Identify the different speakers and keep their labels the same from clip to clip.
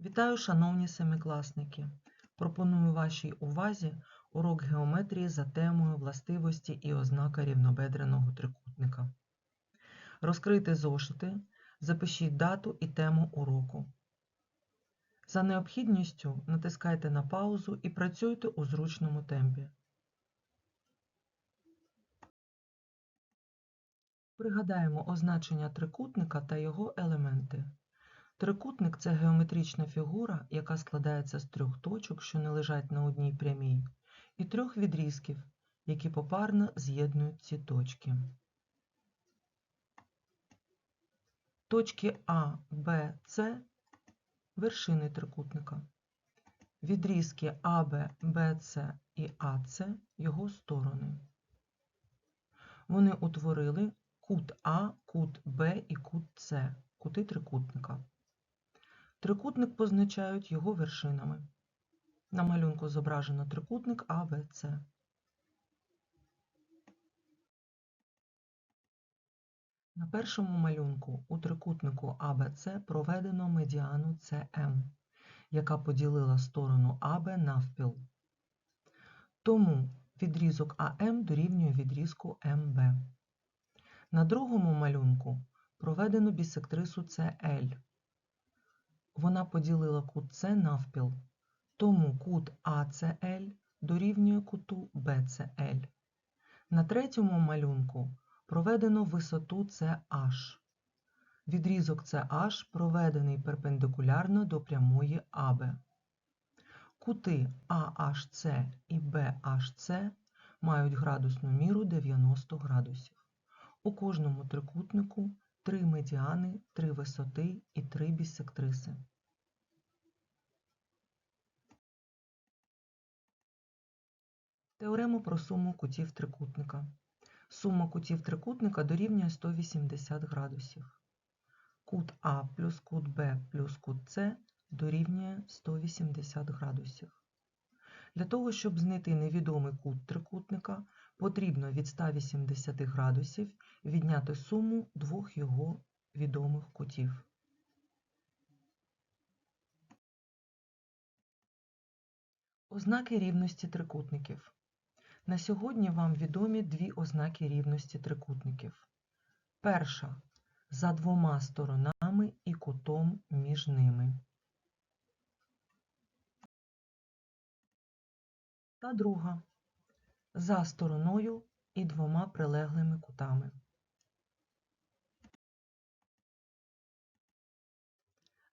Speaker 1: Вітаю, шановні семикласники! Пропоную вашій увазі урок геометрії за темою властивості і ознака рівнобедреного трикутника. Розкрийте зошити, запишіть дату і тему уроку. За необхідністю натискайте на паузу і працюйте у зручному темпі. Пригадаємо означення трикутника та його елементи. Трикутник це геометрична фігура, яка складається з трьох точок, що не лежать на одній прямій, і трьох відрізків, які попарно з'єднують ці точки. Точки А, Б, С вершини трикутника. Відрізки АБ, БЦ і АЦ його сторони. Вони утворили кут А, кут Б і кут С, кути трикутника. Трикутник позначають його вершинами. На малюнку зображено трикутник АБЦ. На першому малюнку у трикутнику АБЦ проведено медіану СМ, яка поділила сторону АБ навпіл. Тому відрізок АМ дорівнює відрізку МБ. На другому малюнку проведено бісектрису CL. Вона поділила кут С навпіл, тому кут ACL дорівнює куту BCL. На третьому малюнку проведено висоту CH. Відрізок CH проведений перпендикулярно до прямої АБ. Кути AHC і BHC мають градусну міру 90 градусів. У кожному трикутнику три медіани, три висоти і три бісектриси. Теорема про суму кутів трикутника. Сума кутів трикутника дорівнює 180 градусів. Кут А плюс кут Б плюс кут С дорівнює 180 градусів. Для того, щоб знайти невідомий кут трикутника, потрібно від 180 градусів відняти суму двох його відомих кутів. Ознаки рівності трикутників. На сьогодні вам відомі дві ознаки рівності трикутників. Перша за двома сторонами і кутом між ними. Та друга за стороною і двома прилеглими кутами.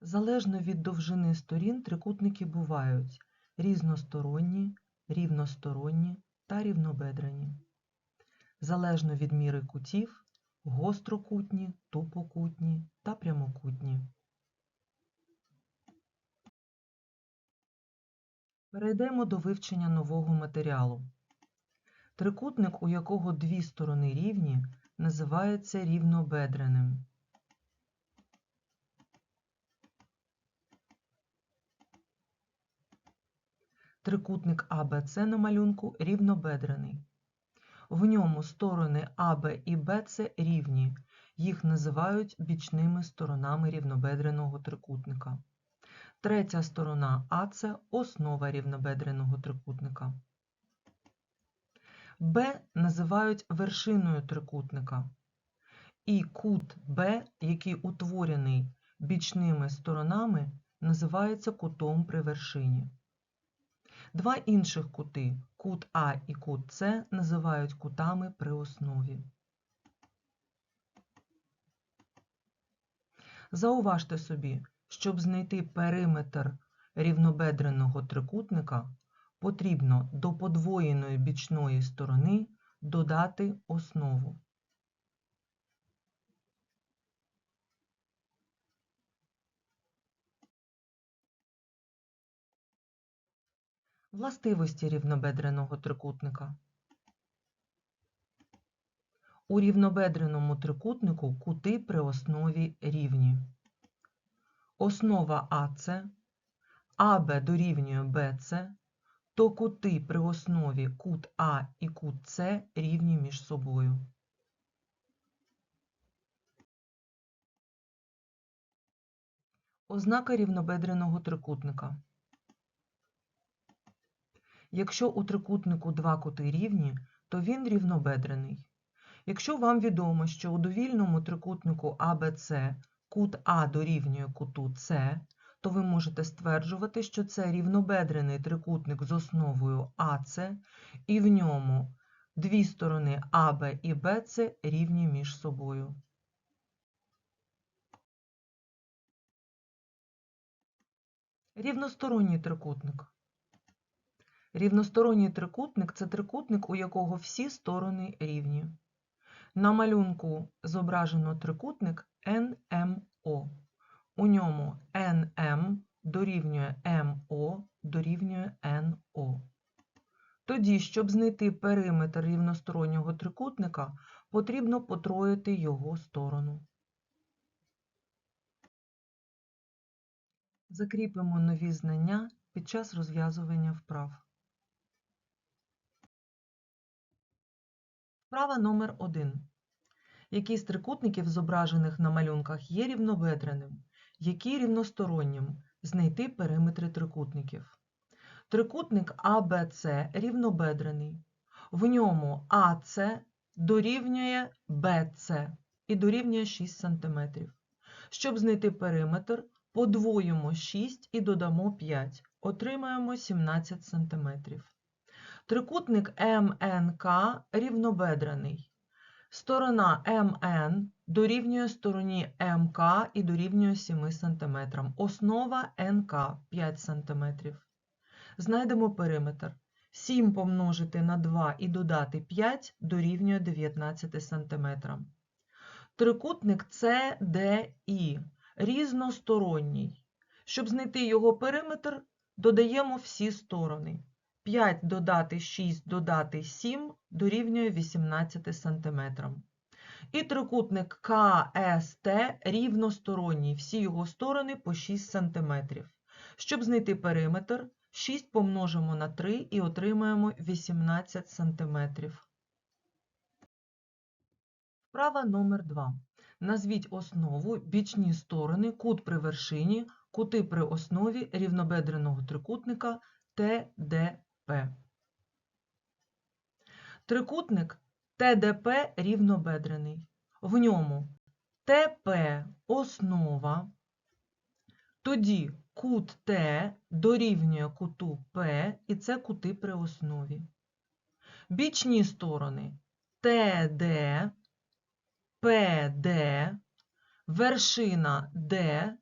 Speaker 1: Залежно від довжини сторін трикутники бувають різносторонні, рівносторонні та рівнобедрені. Залежно від міри кутів гострокутні, тупокутні та прямокутні. Перейдемо до вивчення нового матеріалу. Трикутник, у якого дві сторони рівні, називається рівнобедреним. Трикутник АБЦ на малюнку рівнобедрений. В ньому сторони АБ і БЦ рівні. Їх називають бічними сторонами рівнобедреного трикутника. Третя сторона АЦ – основа рівнобедреного трикутника. Б називають вершиною трикутника. І кут Б, який утворений бічними сторонами, називається кутом при вершині. Два інших кути кут А і кут С називають кутами при основі. Зауважте собі, щоб знайти периметр рівнобедреного трикутника, потрібно до подвоєної бічної сторони додати основу. Властивості рівнобедреного трикутника. У рівнобедреному трикутнику кути при основі рівні. Основа АЦ, АБ дорівнює БЦ, то кути при основі кут А і кут С рівні між собою. Ознака рівнобедреного трикутника. Якщо у трикутнику два кути рівні, то він рівнобедрений. Якщо вам відомо, що у довільному трикутнику ABC кут А дорівнює куту С, то ви можете стверджувати, що це рівнобедрений трикутник з основою АС, і в ньому дві сторони АБ і БЦ рівні між собою. Рівносторонній трикутник. Рівносторонній трикутник це трикутник, у якого всі сторони рівні. На малюнку зображено трикутник NMO. У ньому NM дорівнює MO дорівнює NO. Тоді, щоб знайти периметр рівностороннього трикутника, потрібно потроїти його сторону. Закріпимо нові знання під час розв'язування вправ. Вправа номер 1. Який з трикутників, зображених на малюнках, є рівнобедреним? Який рівностороннім? Знайти периметри трикутників. Трикутник АБЦ рівнобедрений. В ньому АЦ дорівнює БЦ і дорівнює 6 см. Щоб знайти периметр, подвоїмо 6 і додамо 5. Отримаємо 17 см. Трикутник МНК рівнобедрений. Сторона МН дорівнює стороні МК і дорівнює 7 см. Основа НК 5 см. Знайдемо периметр. 7 помножити на 2 і додати 5 дорівнює 19 см. Трикутник CDI різносторонній. Щоб знайти його периметр, додаємо всі сторони. 5 додати 6 додати 7 дорівнює 18 см. І трикутник КСТ рівносторонній, всі його сторони по 6 см. Щоб знайти периметр, 6 помножимо на 3 і отримаємо 18 см. Вправа номер 2. Назвіть основу, бічні сторони, кут при вершині, кути при основі рівнобедреного трикутника ТДП. Трикутник ТДП рівнобедрений. В ньому ТП основа, тоді кут Т дорівнює куту П, і це кути при основі. Бічні сторони ТД, ПД, вершина Д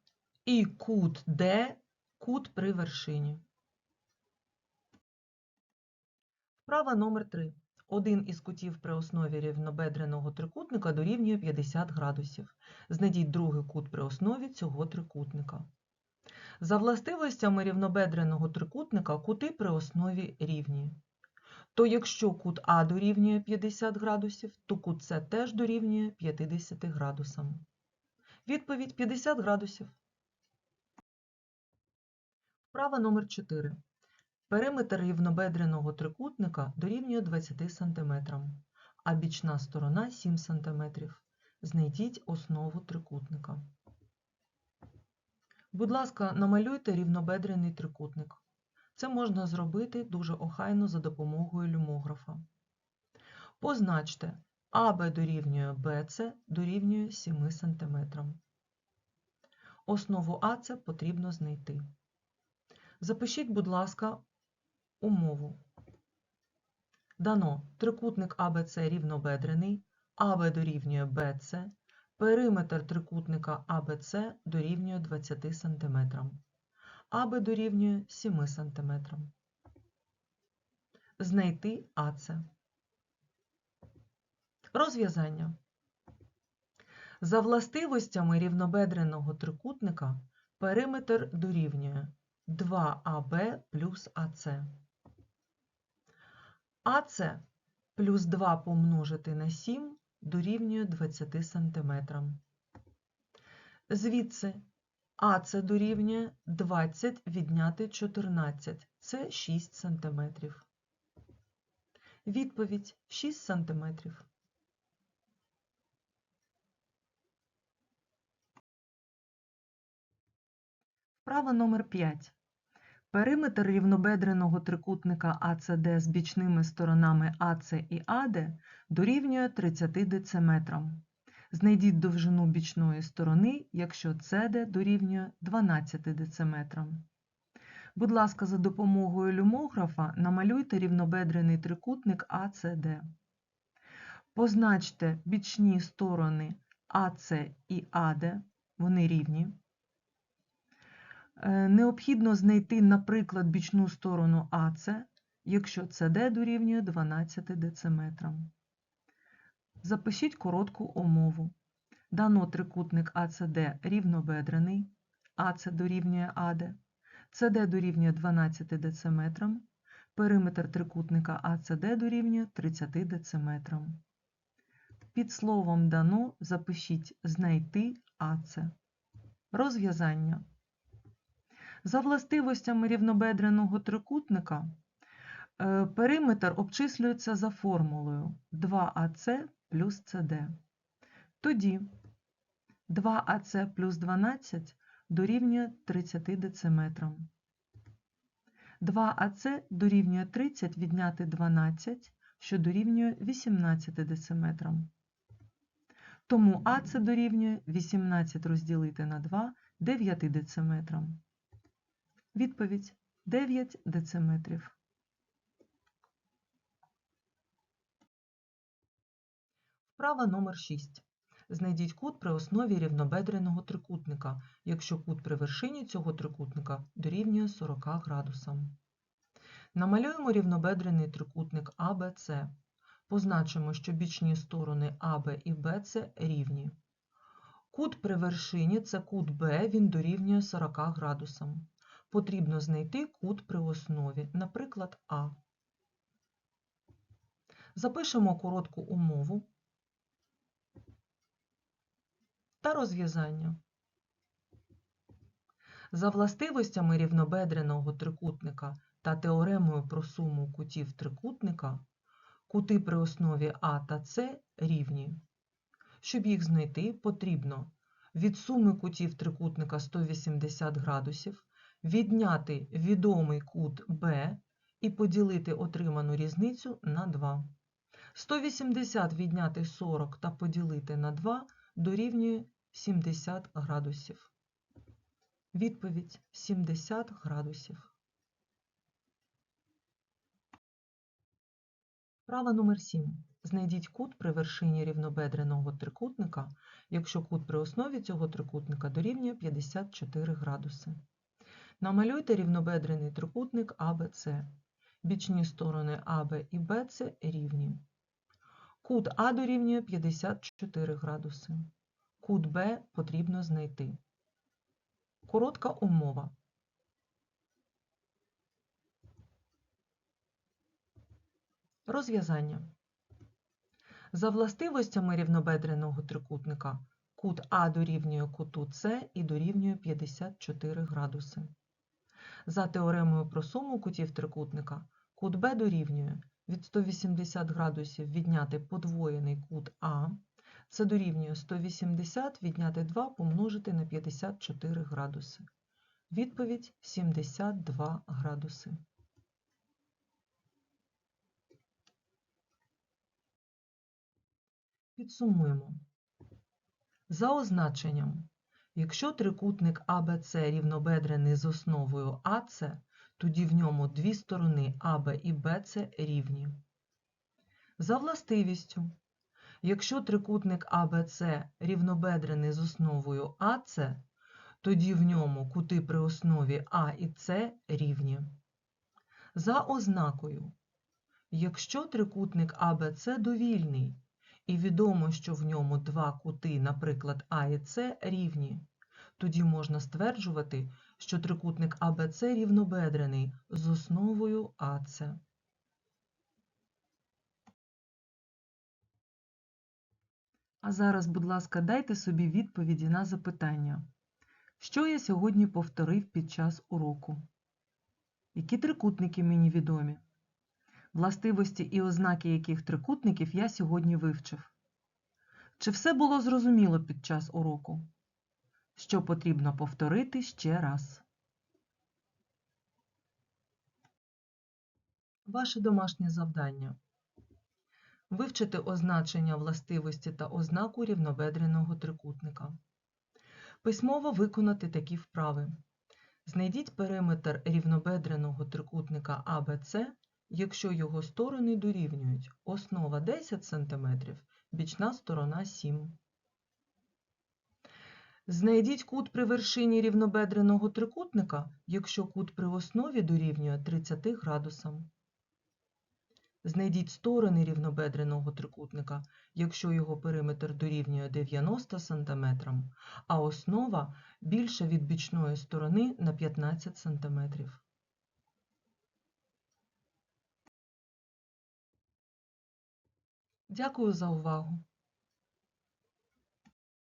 Speaker 1: і кут Д, кут при вершині. Вправа номер 3. Один із кутів при основі рівнобедреного трикутника дорівнює 50 градусів. Знайдіть другий кут при основі цього трикутника. За властивостями рівнобедреного трикутника кути при основі рівні. То якщо кут А дорівнює 50 градусів, то кут С теж дорівнює 50 градусам. Відповідь 50 градусів. Вправа номер 4. Периметр рівнобедреного трикутника дорівнює 20 см, а бічна сторона 7 см. Знайдіть основу трикутника. Будь ласка, намалюйте рівнобедрений трикутник. Це можна зробити дуже охайно за допомогою люмографа. Позначте АБ дорівнює БЦ дорівнює 7 см. Основу АЦ потрібно знайти. Запишіть, будь ласка, умову. Дано трикутник АБЦ рівнобедрений, АБ дорівнює БЦ, периметр трикутника АБЦ дорівнює 20 см, АБ дорівнює 7 см. Знайти АЦ. Розв'язання. За властивостями рівнобедреного трикутника периметр дорівнює 2АБ плюс АЦ. АЦ плюс 2 помножити на 7 дорівнює 20 см. Звідси АЦ дорівнює 20 відняти 14. Це 6 см. Відповідь 6 см. Вправа номер 5. Периметр рівнобедреного трикутника АЦД з бічними сторонами АЦ і АД дорівнює 30 дециметрам. Знайдіть довжину бічної сторони, якщо СД дорівнює 12 дециметрам. Будь ласка, за допомогою люмографа намалюйте рівнобедрений трикутник АЦД. Позначте бічні сторони АЦ і АД, вони рівні. Е, Необхідно знайти, наприклад, бічну сторону АЦ, якщо СД дорівнює 12 дециметрам. Запишіть коротку умову. Дано трикутник АЦД рівнобедрений, АЦ дорівнює АД, СД дорівнює 12 дециметрам, периметр трикутника АЦД дорівнює 30 дециметрам. Під словом дано запишіть знайти АЦ. Розв'язання. За властивостями рівнобедреного трикутника е, периметр обчислюється за формулою 2АЦ плюс СД. Тоді 2АЦ плюс 12 дорівнює 30 дециметрам. 2АЦ дорівнює 30 відняти 12, що дорівнює 18 дециметрам. Тому АЦ дорівнює 18 розділити на 2 9 дециметрам. Відповідь 9 дециметрів. Вправа номер 6. Знайдіть кут при основі рівнобедреного трикутника, якщо кут при вершині цього трикутника дорівнює 40 градусам. Намалюємо рівнобедрений трикутник АБЦ. Позначимо, що бічні сторони АБ і БЦ рівні. Кут при вершині це кут Б, він дорівнює 40 градусам. Потрібно знайти кут при основі, наприклад, А. Запишемо коротку умову та розв'язання. За властивостями рівнобедреного трикутника та теоремою про суму кутів трикутника, кути при основі А та С рівні. Щоб їх знайти, потрібно від суми кутів трикутника 180 градусів відняти відомий кут Б і поділити отриману різницю на 2. 180 відняти 40 та поділити на 2 дорівнює 70 градусів. Відповідь 70 градусів. Права номер 7. Знайдіть кут при вершині рівнобедреного трикутника, якщо кут при основі цього трикутника дорівнює 54 градуси. Намалюйте рівнобедрений трикутник АБЦ. Бічні сторони АБ і БЦ рівні. Кут А дорівнює 54 градуси. Кут Б потрібно знайти. Коротка умова. Розв'язання. За властивостями рівнобедреного трикутника кут А дорівнює куту С і дорівнює 54 градуси. За теоремою про суму кутів трикутника кут Б дорівнює від 180 градусів відняти подвоєний кут А. Це дорівнює 180 відняти 2 помножити на 54 градуси. Відповідь 72 градуси. Підсумуємо. За означенням, якщо трикутник АБЦ рівнобедрений з основою АЦ, тоді в ньому дві сторони АБ і БЦ рівні. За властивістю, якщо трикутник АБЦ рівнобедрений з основою АЦ, тоді в ньому кути при основі А і С рівні. За ознакою, якщо трикутник АБЦ довільний, і відомо, що в ньому два кути, наприклад, А і С рівні, тоді можна стверджувати, що трикутник АБЦ рівнобедрений з основою АЦ. А зараз, будь ласка, дайте собі відповіді на запитання. Що я сьогодні повторив під час уроку? Які трикутники мені відомі? Властивості і ознаки яких трикутників я сьогодні вивчив? Чи все було зрозуміло під час уроку? що потрібно повторити ще раз. Ваше домашнє завдання. Вивчити означення властивості та ознаку рівнобедреного трикутника. Письмово виконати такі вправи. Знайдіть периметр рівнобедреного трикутника АБЦ, якщо його сторони дорівнюють основа 10 см, бічна сторона 7 Знайдіть кут при вершині рівнобедреного трикутника, якщо кут при основі дорівнює 30 градусам. Знайдіть сторони рівнобедреного трикутника, якщо його периметр дорівнює 90 см, а основа більша від бічної сторони на 15 см. Дякую за увагу!